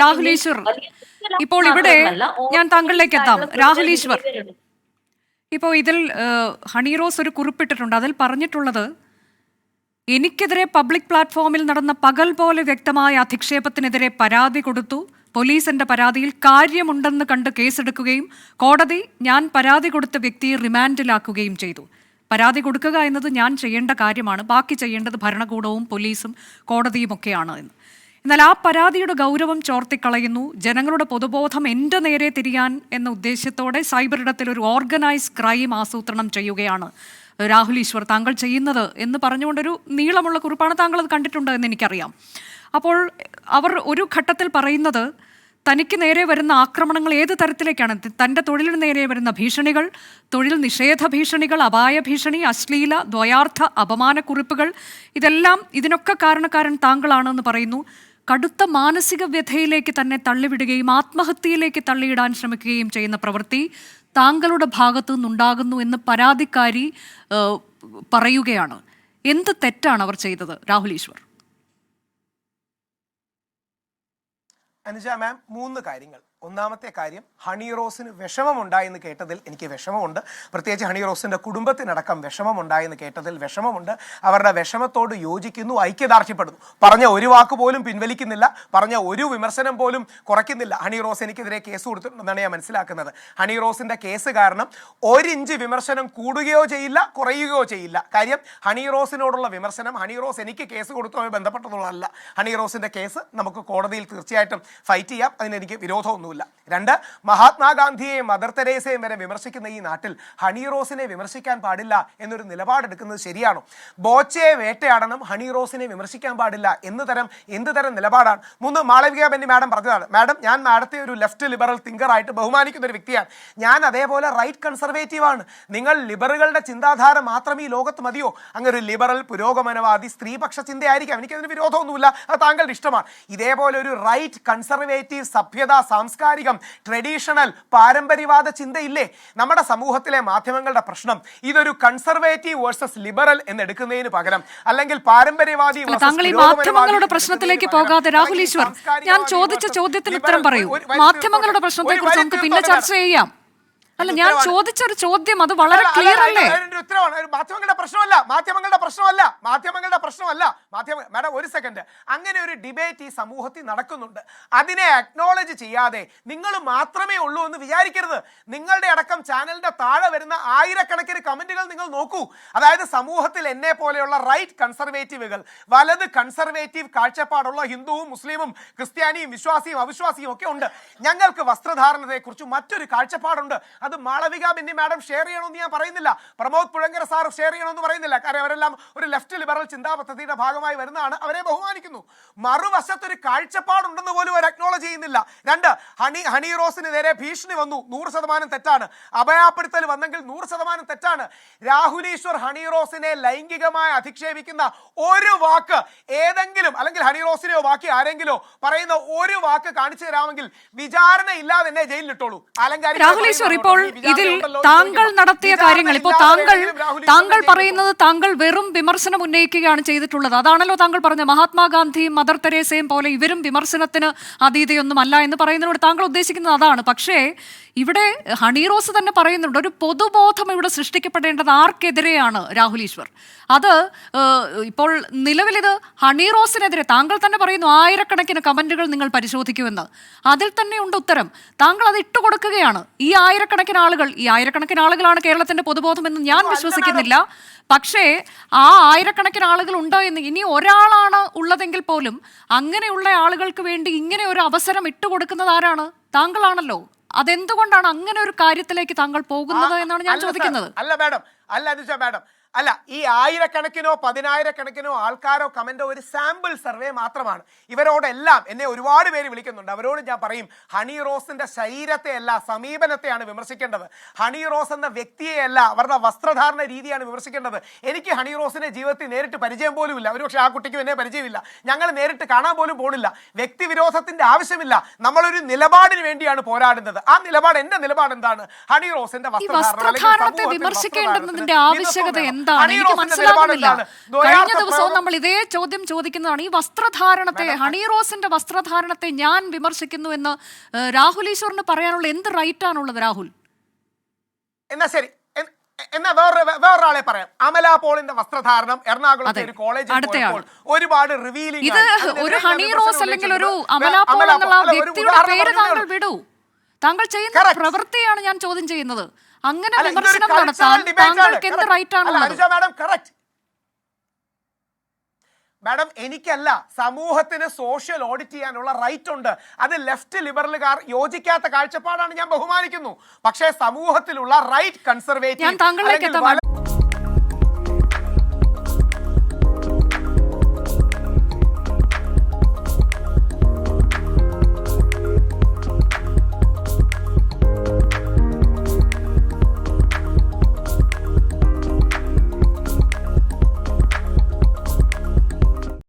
രാഹുൽ ഈശ്വർ ഇപ്പോൾ ഇവിടെ ഞാൻ താങ്കളിലേക്ക് എത്താം. രാഹുലേശ്വർ. ഇപ്പോൾ ഇതിൽ ഹണി റോസ് ഒരു കുറിപ്പിട്ടിട്ടുണ്ട്. അതിൽ പറഞ്ഞിട്ടുള്ളത് എനിക്കെതിരെ പബ്ലിക് പ്ലാറ്റ്ഫോമിൽ നടന്ന പകൽ പോലെ വ്യക്തമായ അധിക്ഷേപത്തിനെതിരെ പരാതി കൊടുത്തു. പോലീസ് പോലീസിന്റെ പരാതിയിൽ കാര്യമുണ്ടെന്ന് കണ്ട് കേസെടുക്കുകയും കോടതി ഞാൻ പരാതി കൊടുത്ത വ്യക്തിയെ റിമാൻഡിലാക്കുകയും ചെയ്തു. പരാതി കൊടുക്കുക എന്നത് ഞാൻ ചെയ്യേണ്ട കാര്യമാണ്. ബാക്കി ചെയ്യേണ്ടത് ഭരണകൂടവും പോലീസും കോടതിയും ഒക്കെയാണ് എന്ന്. എന്നാൽ ആ പരാതിയുടെ ഗൗരവം ചോർത്തിക്കളയുന്നു. ജനങ്ങളുടെ പൊതുബോധം എന്റെ നേരെ തിരിയാൻ എന്ന ഉദ്ദേശ്യത്തോടെ സൈബർ ഇടത്തിൽ ഒരു ഓർഗനൈസ് ക്രൈം ആസൂത്രണം ചെയ്യുകയാണ്. രാഹുൽ ഈശ്വർ താങ്കൾ ചെയ്യുന്നത് എന്ന് പറഞ്ഞുകൊണ്ടൊരു നീളമുള്ള കുറിപ്പാണ് താങ്കൾ അത് കണ്ടിട്ടുണ്ട് എന്ന് എനിക്കറിയാം. അപ്പോൾ അവർ ഒരു ഘട്ടത്തിൽ പറയുന്നത് തനിക്ക് നേരെ വരുന്ന ആക്രമണങ്ങൾ ഏത് തരത്തിലേക്കാണ്? തന്റെ തൊഴിലിന് നേരെ വരുന്ന ഭീഷണികൾ തൊഴിൽ നിഷേധ ഭീഷണികൾ അപായ ഭീഷണി അശ്ലീല ദ്വയാർത്ഥ അപമാനക്കുറിപ്പുകൾ ഇതെല്ലാം ഇതിനൊക്കെ കാരണക്കാരൻ താങ്കളാണെന്ന് പറയുന്നു. കടുത്ത മാനസിക വ്യഥയിലേക്ക് തന്നെ തള്ളിവിടുകയും ആത്മഹത്യയിലേക്ക് തള്ളിയിടാൻ ശ്രമിക്കുകയും ചെയ്യുന്ന പ്രവൃത്തി താങ്കളുടെ ഭാഗത്തു നിന്നുണ്ടാകുന്നു എന്ന് പരാതിക്കാരി പറയുകയാണ്. എന്ത് തെറ്റാണ് അവർ ചെയ്തത് രാഹുൽ ഈശ്വർ? അനുജ മാം മൂന്ന് കാര്യങ്ങൾ. ഒന്നാമത്തെ കാര്യം ഹണി റോസിന് വിഷമമുണ്ടായെന്ന് കേട്ടതിൽ എനിക്ക് വിഷമമുണ്ട്. പ്രത്യേകിച്ച് ഹണി റോസിന്റെ കുടുംബത്തിനടക്കം വിഷമമുണ്ടായെന്ന് കേട്ടതിൽ വിഷമമുണ്ട്. അവരുടെ വിഷമത്തോട് യോജിക്കുന്നു ഐക്യദാർഢ്യപ്പെടുന്നു. പറഞ്ഞ ഒരു വാക്ക് പോലും പിൻവലിക്കുന്നില്ല പറഞ്ഞ ഒരു വിമർശനം പോലും കുറയ്ക്കുന്നില്ല. ഹണി റോസ് എനിക്കെതിരെ കേസ് കൊടുത്തിട്ടുണ്ടെന്നാണ് ഞാൻ മനസ്സിലാക്കുന്നത്. ഹണി റോസിന്റെ കേസ് കാരണം ഒരിഞ്ച് വിമർശനം കൂടുകയോ ചെയ്യില്ല കുറയുകയോ ചെയ്യില്ല. കാര്യം ഹണി റോസിനോടുള്ള വിമർശനം ഹണി റോസ് എനിക്ക് കേസ് കൊടുത്തതുമായി ബന്ധപ്പെട്ടതുള്ളതല്ല. ഹണി റോസിന്റെ കേസ് നമുക്ക് കോടതിയിൽ തീർച്ചയായിട്ടും ഫൈറ്റ് ചെയ്യാം. അതിന് എനിക്ക് വിരോധമൊന്നുമില്ല രണ്ട് മഹാത്മാഗാന്ധിയെ മദർ തെരേസയും വരെ വിമർശിക്കുന്ന ഈ നാട്ടിൽ ഹണി റോസിനെ വിമർശിക്കാൻ പാടില്ല എന്നൊരു നിലപാടെടുക്കുന്നത് ശരിയാണോ? ബോച്ചയെ വേട്ടയാടണം ഹണി റോസിനെ വിമർശിക്കാൻ പാടില്ല എന്ന് തരം എന്ത് തരം നിലപാടാണ്? മൂന്ന് മാളവിക ബെന്നി മാഡം പറഞ്ഞതാണ്. മാഡം ഞാൻ മാഡത്തെ ഒരു ലെഫ്റ്റ് ലിബറൽ തിങ്കർ ആയിട്ട് ബഹുമാനിക്കുന്ന ഒരു വ്യക്തിയാണ്. ഞാൻ അതേപോലെ റൈറ്റ് കൺസർവേറ്റീവ് ആണ്. നിങ്ങൾ ലിബറുകളുടെ ചിന്താധാര മാത്രം ഈ ലോകത്ത് മതിയോ? അങ്ങനെ ഒരു ലിബറൽ പുരോഗമനവാദി സ്ത്രീപക്ഷ ചിന്തയായിരിക്കാം. എനിക്കതിന് വിരോധമൊന്നുമില്ല. അത് താങ്കളുടെ ഇഷ്ടമാണ് ഇതേപോലെ ഒരു റൈറ്റ് കൺസർവേറ്റീവ് സഭ്യത സാംസ്കാരികം ട്രഡീഷണൽ പാരമ്പര്യവാദ ചിന്തയില്ലേ? നമ്മുടെ സമൂഹത്തിലെ മാധ്യമങ്ങളുടെ പ്രശ്നം ഇതൊരു കൺസർവേറ്റീവ് വേഴ്സസ് ലിബറൽ എന്ന് എടുക്കുന്നതിന് പകരം അല്ലെങ്കിൽ പാരമ്പര്യവാദി താങ്കൾ ഈ മാധ്യമങ്ങളുടെ പ്രശ്നത്തിലേക്ക് പോകാതെ രാഹുൽ ഈശ്വർ ഞാൻ ചോദിച്ച ചോദ്യത്തിന് ഉത്തരം പറയൂ. മാധ്യമങ്ങളുടെ പ്രശ്നത്തെക്കുറിച്ച് പ്രശ്നത്തെ കുറിച്ച് നമുക്ക് പിന്നെ ചർച്ച ചെയ്യാം. അല്ല ഞാൻ ചോദിച്ച ഒരു ചോദ്യം അത് വളരെ ക്ലിയർ അല്ല, ഉത്തരവാണ്. മാധ്യമങ്ങളുടെ പ്രശ്നമല്ല മാധ്യമങ്ങളുടെ പ്രശ്നമല്ല മാധ്യമങ്ങളുടെ പ്രശ്നമല്ല. മാധ്യമ മാഡം ഒരു സെക്കൻഡ് അങ്ങനെ ഒരു ഡിബേറ്റ് ഈ സമൂഹത്തിൽ നടക്കുന്നുണ്ട്. അതിനെ അക്നോളജ് ചെയ്യാതെ നിങ്ങൾ മാത്രമേ ഉള്ളൂ എന്ന് വിചാരിക്കരുത്. നിങ്ങളുടെ അടക്കം ചാനലിന്റെ താഴെ വരുന്ന ആയിരക്കണക്കിന് കമന്റുകൾ നിങ്ങൾ നോക്കൂ. അതായത് സമൂഹത്തിൽ എന്നെ പോലെയുള്ള റൈറ്റ് കൺസർവേറ്റീവുകൾ വലത് കൺസർവേറ്റീവ് കാഴ്ചപ്പാടുള്ള ഹിന്ദുവും മുസ്ലിമും ക്രിസ്ത്യാനിയും വിശ്വാസിയും അവിശ്വാസിയും ഒക്കെ ഉണ്ട്. ഞങ്ങൾക്ക് വസ്ത്രധാരണത്തെക്കുറിച്ച് മറ്റൊരു കാഴ്ചപ്പാടുണ്ട്. അത് മാളവിക ബെന്നി മാഡം ഷെയർ ചെയ്യണമെന്ന് ഞാൻ പറയുന്നില്ല. പ്രമോദ് പുഴങ്കര സാർ ഷെയർ ചെയ്യണമെന്ന് പറയുന്നില്ല. കാരണം അവരെല്ലാം ഒരു ലെഫ്റ്റ് ലിബറൽ ചിന്താ പദ്ധതിയുടെ ഭാഗമായി വരുന്നതാണ്. അവരെ ബഹുമാനിക്കുന്നു. മറുവശത്തൊരു കാഴ്ചപ്പാടുണ്ടെന്ന് പോലും അവർ അക്നോളജ് ചെയ്യുന്നില്ല. രണ്ട് ഹണി ഹണി റോസിന് നേരെ ഭീഷണി വന്നു. നൂറ് ശതമാനം തെറ്റാണ്. അഭയാപ്പെടുത്തൽ വന്നെങ്കിൽ നൂറ് ശതമാനം തെറ്റാണ്. രാഹുലീശ്വർ ഹണി റോസിനെ ലൈംഗികമായി അധിക്ഷേപിക്കുന്ന ഒരു വാക്ക് ഏതെങ്കിലും അല്ലെങ്കിൽ ഹണി റോസിനെയോ ബാക്കി ആരെങ്കിലോ പറയുന്ന ഒരു വാക്ക് കാണിച്ചു തരാമെങ്കിൽ വിചാരണ ഇല്ലാതെ എന്നെ ജയിലിലിട്ടോളൂ അലങ്കാരിക ഇതിൽ താങ്കൾ. നടത്തിയ കാര്യങ്ങൾ ഇപ്പോൾ താങ്കൾ താങ്കൾ പറയുന്നത് താങ്കൾ വെറും വിമർശനം ഉന്നയിക്കുകയാണ് ചെയ്തിട്ടുള്ളത്. അതാണല്ലോ താങ്കൾ പറഞ്ഞത്. മഹാത്മാഗാന്ധിയും മദർ തെരേസയും പോലെ ഇവരും വിമർശനത്തിന് അതീതയൊന്നും അല്ല എന്ന് പറയുന്നതിനോട് താങ്കൾ ഉദ്ദേശിക്കുന്നത് അതാണ്. പക്ഷേ ഇവിടെ ഹണി റോസ് തന്നെ പറയുന്നുണ്ട് ഒരു പൊതുബോധം ഇവിടെ സൃഷ്ടിക്കപ്പെടേണ്ടത് ആർക്കെതിരെയാണ് രാഹുൽ ഈശ്വർ. അത് ഇപ്പോൾ നിലവിലിത് ഹണി റോസിനെതിരെ താങ്കൾ തന്നെ പറയുന്നു ആയിരക്കണക്കിന് കമന്റുകൾ നിങ്ങൾ പരിശോധിക്കുമെന്ന്. അതിൽ തന്നെയുണ്ട് ഉത്തരം. താങ്കൾ അത് ഇട്ടുകൊടുക്കുകയാണ്. ഈ ആയിരക്കണക്കിന് ആളുകൾ ഈ ആയിരക്കണക്കിന് ആളുകളാണ് കേരളത്തിന്റെ പൊതുബോധം എന്ന് ഞാൻ വിശ്വസിക്കുന്നില്ല. പക്ഷേ ആ ആയിരക്കണക്കിന് ആളുകൾ ഉണ്ടോ എന്ന് ഇനി ഒരാളാണ് ഉള്ളതെങ്കിൽ പോലും അങ്ങനെയുള്ള ആളുകൾക്ക് വേണ്ടി ഇങ്ങനെ ഒരു അവസരം ഇട്ടുകൊടുക്കുന്നത് ആരാണ്? താങ്കളാണല്ലോ. അതെന്തുകൊണ്ടാണ് അങ്ങനെ ഒരു കാര്യത്തിലേക്ക് താങ്കൾ പോകുന്നത് എന്നാണ് ഞാൻ ചോദിക്കുന്നത്? അല്ല മാഡം അല്ല അനുജ മാഡം. അല്ല ഈ ആയിരക്കണക്കിനോ പതിനായിരക്കണക്കിനോ ആൾക്കാരോ കമന്റോ ഒരു സാമ്പിൾ സർവേ മാത്രമാണ്. ഇവരോടെല്ലാം എന്നെ ഒരുപാട് പേര് വിളിക്കുന്നുണ്ട്. അവരോട് ഞാൻ പറയും ഹണി റോസിന്റെ ശരീരത്തെ അല്ല സമീപനത്തെയാണ് വിമർശിക്കേണ്ടത്. ഹണി റോസ് എന്ന വ്യക്തിയെയല്ല അവരുടെ വസ്ത്രധാരണ രീതിയാണ് വിമർശിക്കേണ്ടത്. എനിക്ക് ഹണി റോസിനെ ജീവിതത്തിൽ നേരിട്ട് പരിചയം പോലും ഇല്ല. ഒരുപക്ഷെ ആ കുട്ടിക്കും എന്നെ പരിചയമില്ല. ഞങ്ങൾ നേരിട്ട് കാണാൻ പോലും പോണില്ല. വ്യക്തിവിരോധത്തിന്റെ ആവശ്യമില്ല. നമ്മളൊരു നിലപാടിന് വേണ്ടിയാണ് പോരാടുന്നത്. ആ നിലപാട് എന്റെ നിലപാട് എന്താണ്? ഹണി റോസിന്റെ വസ്ത്രധാരണ വസ്ത്രധാരണത്തിന് ആവശ്യകത. എന്താണ്? എനിക്ക് മനസ്സിലാകുന്നില്ല. കഴിഞ്ഞ ദിവസവും നമ്മൾ ഇതേ ചോദ്യം ചോദിക്കുന്നതാണ്. ഈ വസ്ത്രധാരണത്തെ ഹണി റോസിന്റെ വസ്ത്രധാരണത്തെ ഞാൻ വിമർശിക്കുന്നു എന്ന് രാഹുൽ ഈശ്വറിന് പറയാനുള്ള എന്ത് റൈറ്റ് ആണുള്ളത് രാഹുൽ? എന്നാ ശരി. എന്നാ വേറെ വേറൊരാളെ പറയാം. അമല പോളിന്റെ വസ്ത്രധാരണം എറണാകുളത്തെ ഒരു കോളേജ് ഒരുപാട് റിവീലിംഗ് ഇത് ഒരു ഹണി റോസ് അല്ലെങ്കിൽ ഒരു അമല പോൾ എന്നുള്ള വ്യക്തിയുടെ പേര് താങ്കൾ വിടൂ. താങ്കൾ ചെയ്യുന്ന പ്രവൃത്തിയാണ് ഞാൻ ചോദ്യം ചെയ്യുന്നത്. അങ്ങനെ വിമർശനം നടത്താൻ താങ്കൾക്ക് എന്ത് റൈറ്റ് ആണ് മാഡം എനിക്കല്ല സമൂഹത്തിന് സോഷ്യൽ ഓഡിറ്റ് ചെയ്യാനുള്ള റൈറ്റ് ഉണ്ട്. അത് ലെഫ്റ്റ് ലിബറലുകാർ യോജിക്കാത്ത കാഴ്ചപ്പാടാണ് ഞാൻ ബഹുമാനിക്കുന്നു. പക്ഷേ സമൂഹത്തിലുള്ള റൈറ്റ് കൺസർവേറ്റീവ്